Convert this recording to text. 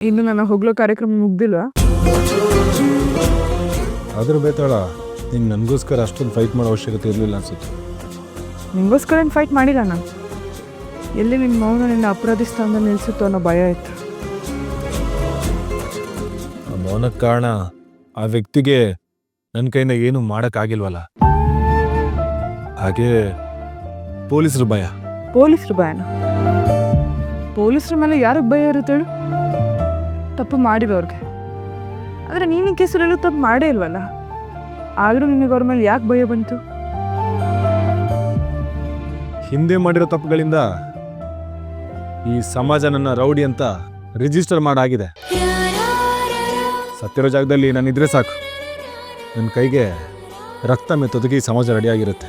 ಇನ್ನು ನನ್ನ ಹೋಗ್ಲೋ ಕಾರ್ಯಕ್ರಮ ಮುಗ್ದಿಲ್ಲ ಆದ್ರೂ ಬೇತಾಳ ನಿಂಗೆ ನನಗೋಸ್ಕರ ಅಷ್ಟೊಂದು ಫೈಟ್ ಮಾಡೋ ಅವಶ್ಯಕತೆ ಇರಲಿಲ್ಲ ಅನ್ಸುತ್ತೆ. ನಿಮಗೋಸ್ಕರ ಏನು ಫೈಟ್ ಮಾಡಿಲ್ಲ ನಾನು? ಎಲ್ಲಿ ನಿಮ್ಮ ಮೌನ ನಿನ್ನ ಅಪರಾಧಿ ಸ್ಥಾನದಲ್ಲಿ ನಿಲ್ಲಿಸುತ್ತೋ ಅನ್ನೋ ಭಯ ಇತ್ತು. ಆ ಮೌನಕ್ಕೆ ಕಾರಣ ಆ ವ್ಯಕ್ತಿಗೆ ನನ್ನ ಕೈಯಿಂದ ಏನು ಮಾಡೋಕ್ಕಾಗಿಲ್ವಲ್ಲ ಹಾಗೆ ಪೊಲೀಸರು ಭಯ. ಪೊಲೀಸರು ಭಯನ? ಪೊಲೀಸರ ಮೇಲೆ ಯಾರಿಗೆ ಭಯ ಇರುತ್ತೆ ಹೇಳು? ತಪ್ಪು ಮಾಡಿರೋರ್ಗೆ ಆದರೆ ನೀನು ಈ ಕೇಸಲ್ಲೆಲ್ಲೂ ತಪ್ಪು ಮಾಡೇ ಇಲ್ವಲ್ಲ? ಆದರೂ ನಿನಗೆ ಅವ್ರ ಮೇಲೆ ಯಾಕೆ ಭಯ ಬಂತು? ಹಿಂದೆ ಮಾಡಿರೋ ತಪ್ಪುಗಳಿಂದ ಈ ಸಮಾಜ ನನ್ನ ರೌಡಿ ಅಂತ ರಿಜಿಸ್ಟರ್ ಮಾಡಾಗಿದೆ. ಸತ್ತಿರೋ ಜಾಗದಲ್ಲಿ ನಾನಿದ್ರೆ ಸಾಕು. ನನ್ನ ಕೈಗೆ ರಕ್ತ ಮೆತ್ತೊದಗಿ ಈ ಸಮಾಜ ರೆಡಿಯಾಗಿರುತ್ತೆ